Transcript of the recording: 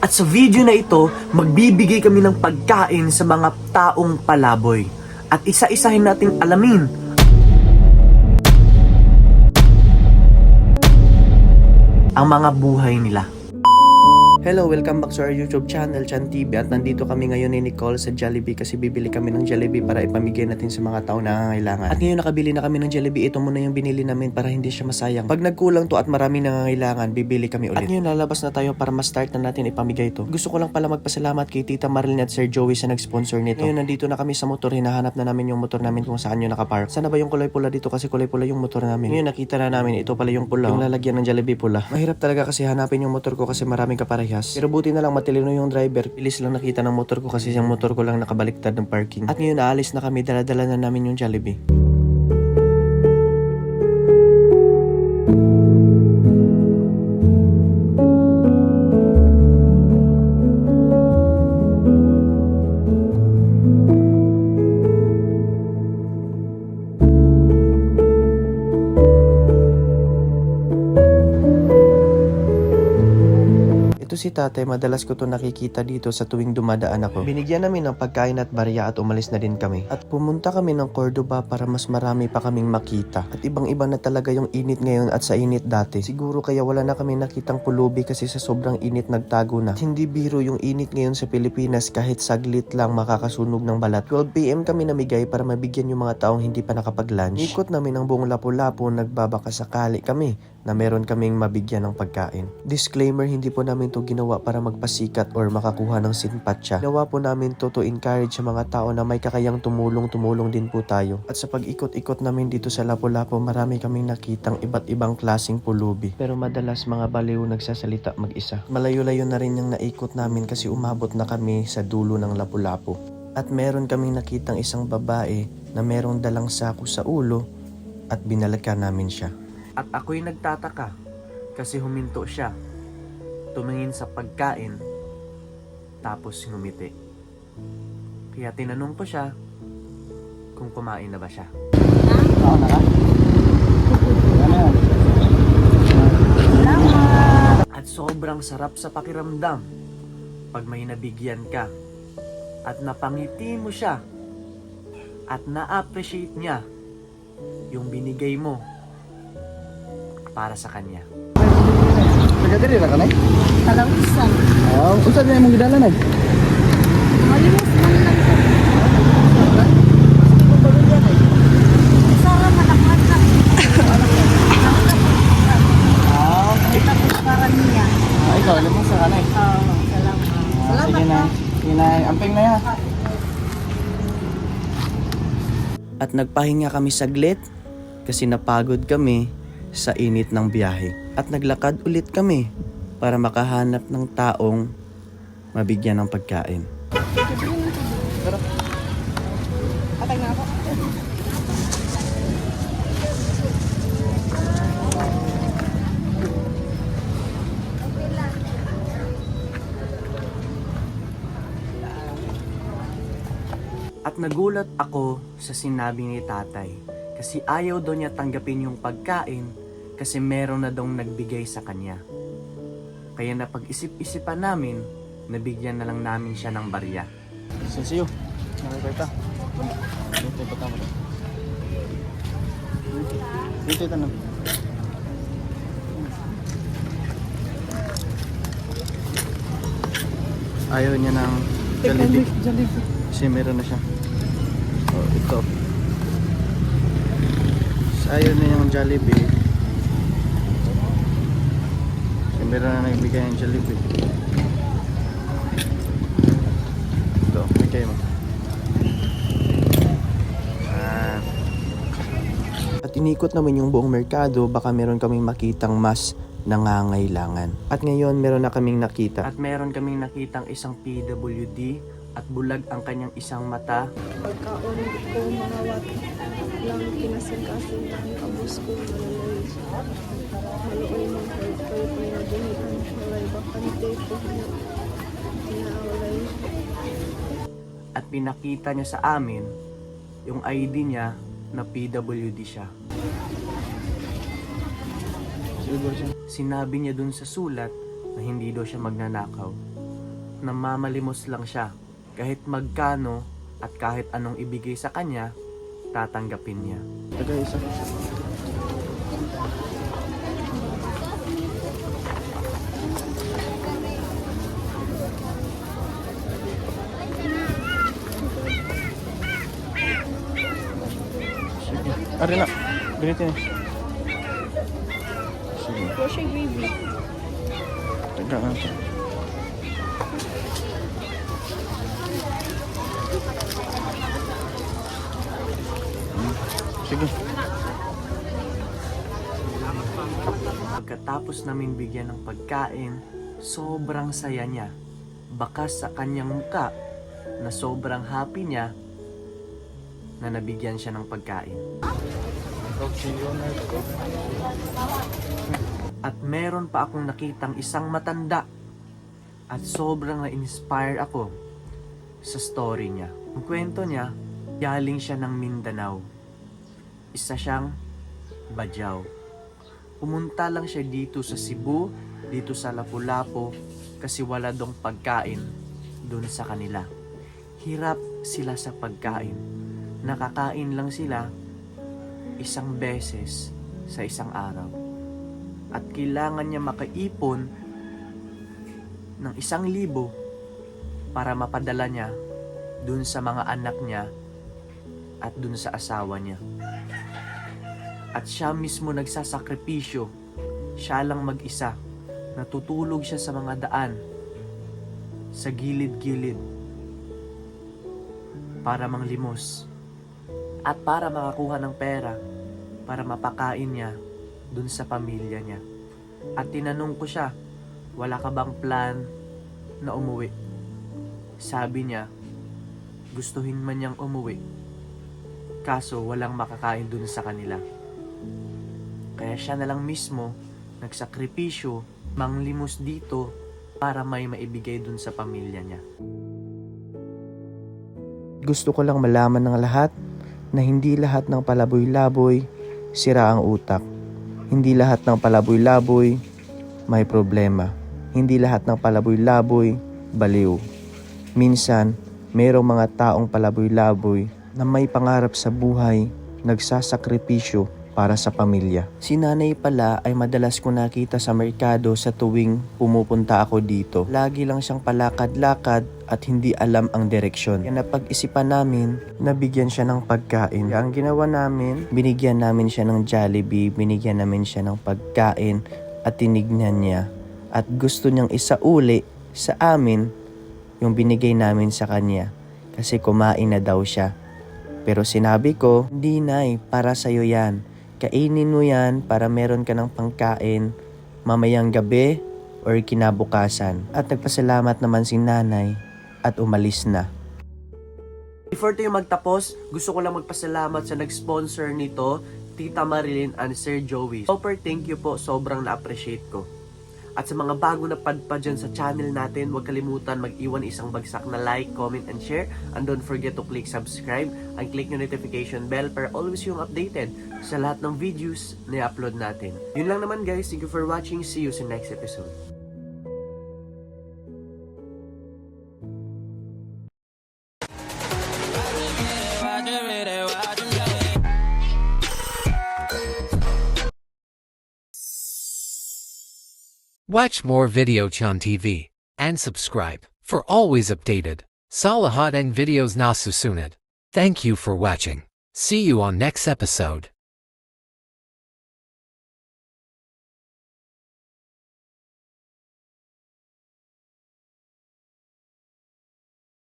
At sa video na ito, magbibigay kami ng pagkain sa mga taong palaboy. At isa-isahin nating alamin ang mga buhay nila. Hello, welcome back to our YouTube channel, Chan TV. At nandito kami ngayon ni Nicole sa Jollibee kasi bibili kami ng Jollibee para ipamigay natin sa mga tao na nangangailangan. At ngayon nakabili na kami ng Jollibee. Ito muna yung binili namin para hindi siya masayang. Pag nagkulang to at marami nangangailangan, bibili kami ulit. At ngayon lalabas na tayo para ma-start na natin ipamigay to. Gusto ko lang pala magpasalamat kay Tita Marilyn at Sir Joey sa nag-sponsor nito. Ngayon nandito na kami sa motor, hinahanap na namin yung motor namin kung saan yung nakapark. Sana ba yung kulay pula dito kasi kulay pula yung motor namin. Ngayon nakita na namin ito pala yung pula. Yung lalagyan ng Jollibee pula. Mahirap talaga kasi hanapin yung motor ko kasi maraming kaparehas. Pero buti na lang matilino yung driver. Bilis lang nakita ng motor ko kasi yung motor ko lang nakabaliktad ng parking. At ngayon aalis na kami, daladala na namin yung Jollibee. Ito si tatay, madalas ko to nakikita dito sa tuwing dumadaan ako. Binigyan namin ng pagkain at barya at umalis na din kami. At pumunta kami ng Cordoba para mas marami pa kaming makita. At ibang-iba na talaga yung init ngayon at sa init dati. Siguro kaya wala na kami nakitang pulubi kasi sa sobrang init nagtago na. Hindi biro yung init ngayon sa Pilipinas kahit saglit lang makakasunog ng balat. 12pm kami namigay para mabigyan yung mga taong hindi pa nakapag-lunch. Ikot namin ang buong lapu-lapu, nagbabaka sakali kami na meron kaming mabigyan ng pagkain. Disclaimer, hindi po namin to ginawa para magpasikat or makakuha ng simpatya. Ginawa po namin to to encourage sa mga tao na may kakayang tumulong-tumulong din po tayo. At sa pag-ikot-ikot namin dito sa Lapu-Lapu, marami kaming nakitang iba't ibang klasing pulubi. Pero madalas mga baliw nagsasalita mag-isa. Malayo-layo na rin yung naikot namin kasi umabot na kami sa dulo ng Lapu-Lapu. At meron kaming nakitang isang babae na merong dalang sako sa ulo at binalikan namin siya. At ako'y nagtataka kasi huminto siya. Tumingin sa pagkain tapos ngumiti. Kaya tinanong ko siya kung kumain na ba siya. Oo na ka? At sobrang sarap sa pakiramdam pag may nabigyan ka at napangiti mo siya at na-appreciate niya yung binigay mo para sa kanya. Taga diri ra ka nay? Talawisan. Oo, unsa na imong gidala nay? Malimos man lang ko. Ah, ah, ikaw alam mo sa kanay. Oo, salamat. Ah, Salamat sige na. Sige na, amping na ya. At nagpahinga kami saglit kasi napagod kami sa init ng biyahe. At naglakad ulit kami para makahanap ng taong mabigyan ng pagkain. At nagulat ako sa sinabi ni tatay kasi ayaw daw niya tanggapin yung pagkain kasi meron na daw nagbigay sa kanya. Kaya napag-isip-isipan namin, nabigyan na lang namin siya ng barya. Sensiyo. Nakikita. Dito pa tama. Dito ito na. Ayaw niya ng Jollibee. Kasi meron na siya. Oh, ito. Ayaw niya yung Jollibee. Meron na nagbigay ng Jollibee. Ito, bigay mo. Ah. At inikot naman yung buong merkado, baka meron kaming makitang mas nangangailangan. At ngayon, meron na kaming nakita. At meron kaming nakitang isang PWD at bulag ang kanyang isang mata. pagkaon ko manawat lang kinasingkaso ang kabus ko malalay maluoy man kay kay pinabuhian walay bakante po inaawalay At pinakita niya sa amin yung ID niya na PWD siya. Sinabi niya dun sa sulat na hindi daw siya magnanakaw. Namamalimos lang siya. Kahit magkano at kahit anong ibigay sa kanya, tatanggapin niya. Tagay isa. Ari na. Ganito yan. Sige. Your gravy. Taga natin. Hmm. Sige. Pagkatapos namin bigyan ng pagkain, sobrang saya niya. Bakas sa kanyang muka na sobrang happy niya na nabigyan siya ng pagkain. At meron pa akong nakitang isang matanda at sobrang na-inspire ako sa story niya. Ang kwento niya, galing siya ng Mindanao. Isa siyang Bajaw. Pumunta lang siya dito sa Cebu, dito sa Lapu-Lapu, kasi wala dong pagkain doon sa kanila. Hirap sila sa pagkain. Nakakain lang sila isang beses sa isang araw. At kailangan niya makaipon ng isang libo para mapadala niya dun sa mga anak niya at dun sa asawa niya. At siya mismo nagsasakripisyo. Siya lang mag-isa. Natutulog siya sa mga daan. Sa gilid-gilid. Para manglimos. At para makakuha ng pera. Para mapakain niya dun sa pamilya niya. At tinanong ko siya, wala ka bang plan na umuwi? Sabi niya, gustuhin man niyang umuwi. Kaso walang makakain dun sa kanila. Kaya siya na lang mismo nagsakripisyo, manglimos dito para may maibigay dun sa pamilya niya. Gusto ko lang malaman ng lahat na hindi lahat ng palaboy-laboy sira ang utak. Hindi lahat ng palaboy-laboy may problema. Hindi lahat ng palaboy-laboy baliw. Minsan, mayroong mga taong palaboy-laboy na may pangarap sa buhay, nagsasakripisyo para sa pamilya. Si nanay pala ay madalas ko nakita sa merkado sa tuwing pumupunta ako dito. Lagi lang siyang palakad-lakad at hindi alam ang direksyon. Kaya napag-isipan namin, nabigyan siya ng pagkain. Kaya ang ginawa namin, binigyan namin siya ng Jollibee, binigyan namin siya ng pagkain at tinignan niya. At gusto niyang isauli sa amin yung binigay namin sa kanya kasi kumain na daw siya. Pero sinabi ko, hindi nay, para sa'yo yan. Kainin mo yan para meron ka ng pangkain mamayang gabi or kinabukasan. At nagpasalamat naman si nanay at umalis na. Before tayo magtapos, gusto ko lang magpasalamat sa nag-sponsor nito, Tita Marilyn and Sir Joey. Super thank you po, sobrang na-appreciate ko. At sa mga bago na padpa dyan sa channel natin, huwag kalimutan mag-iwan isang bagsak na like, comment, and share. And don't forget to click subscribe and click yung notification bell para always yung updated sa lahat ng videos na i-upload natin. Yun lang naman guys. Thank you for watching. See you sa next episode. Watch more Videochon TV and subscribe for always updated Salahat and videos na susunod. Thank you for watching. See you on next episode.